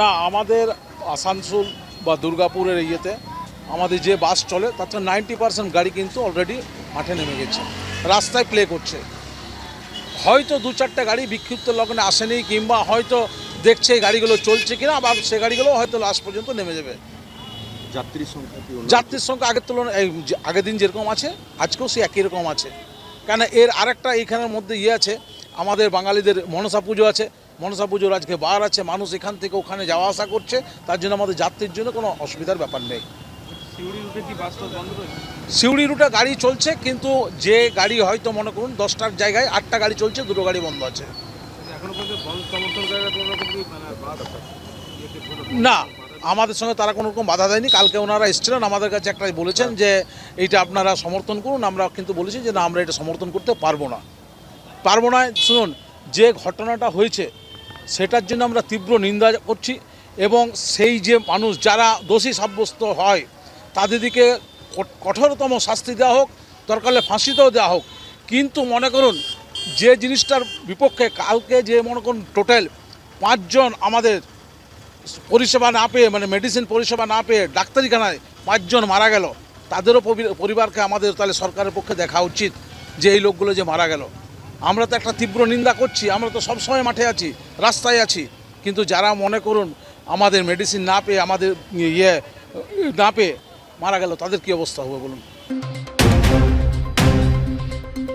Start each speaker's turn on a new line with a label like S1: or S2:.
S1: না আমাদের আসানসোল বা দুর্গাপুরের ইয়েতে আমাদের যে বাস চলে তাতে নাইনটি পার্সেন্ট গাড়ি কিন্তু অলরেডি মাঠে নেমে গেছে রাস্তায় প্লে করছে। হয়তো দু চারটে গাড়ি বিক্ষিপ্ত লগ্নে আসেনি কিংবা হয়তো দেখছে এই গাড়িগুলো চলছে কিনা আবার সে গাড়িগুলো হয়তো লাস্ট পর্যন্ত নেমে যাবে।
S2: যাত্রীর সংখ্যা
S1: যাত্রীর সংখ্যা আগের তুলনায় যে আগের দিন যেরকম আছে আজকেও সে একই রকম আছে। কেন এর আরেকটা এইখানের মধ্যে ইয়ে আছে আমাদের বাঙালিদের মনসা পুজো আছে মনসা পুজোর আজকে বার আছে মানুষ এখান থেকে ওখানে যাওয়া আসা করছে তার জন্য আমাদের যাত্রীর জন্য কোনো অসুবিধার ব্যাপার নেই।
S3: সিউড়ি রুটে
S1: গাড়ি চলছে কিন্তু যে গাড়ি হয়তো মনে করুন দশটার জায়গায় আটটা গাড়ি চলছে দুটো গাড়ি বন্ধ আছে।
S3: মানে
S1: না আমাদের সঙ্গে তারা কোনো রকম বাধা দেয়নি কালকে ওনারা এসেছিলেন আমাদের কাছে একটা বলেছেন যে এইটা আপনারা সমর্থন করুন আমরা কিন্তু বলেছি যে না আমরা এটা সমর্থন করতে পারব না। পারব না শুনুন যে ঘটনাটা হয়েছে সেটার জন্য আমরা তীব্র নিন্দা করছি এবং সেই যে মানুষ যারা দোষী সাব্যস্ত হয় তাদেরকে কঠ- কঠোরতম শাস্তি দেওয়া হোক, দরকার ফাঁসিতেও দেওয়া হোক। কিন্তু মনে করুন, যে জিনিসটার বিপক্ষে কালকে যে মনে করুন টোটাল পাঁচজন আমাদের পরিষেবা না পেয়ে মানে মেডিসিন পরিষেবা না পেয়ে ডাক্তারিখানায় পাঁচজন মারা গেল, তাদেরও পরিবারকে আমাদের তাহলে সরকারের পক্ষে দেখা উচিত যে এই লোকগুলো যে মারা গেল। আমরা তো একটা তীব্র নিন্দা করছি, আমরা তো সবসময় মাঠে আছি, রাস্তায় আছি। কিন্তু যারা মনে করুন আমাদের মেডিসিন না পেয়ে, আমাদের ইয়ে না পেয়ে মারা গেল, তাদের কী অবস্থা হবে বলুন?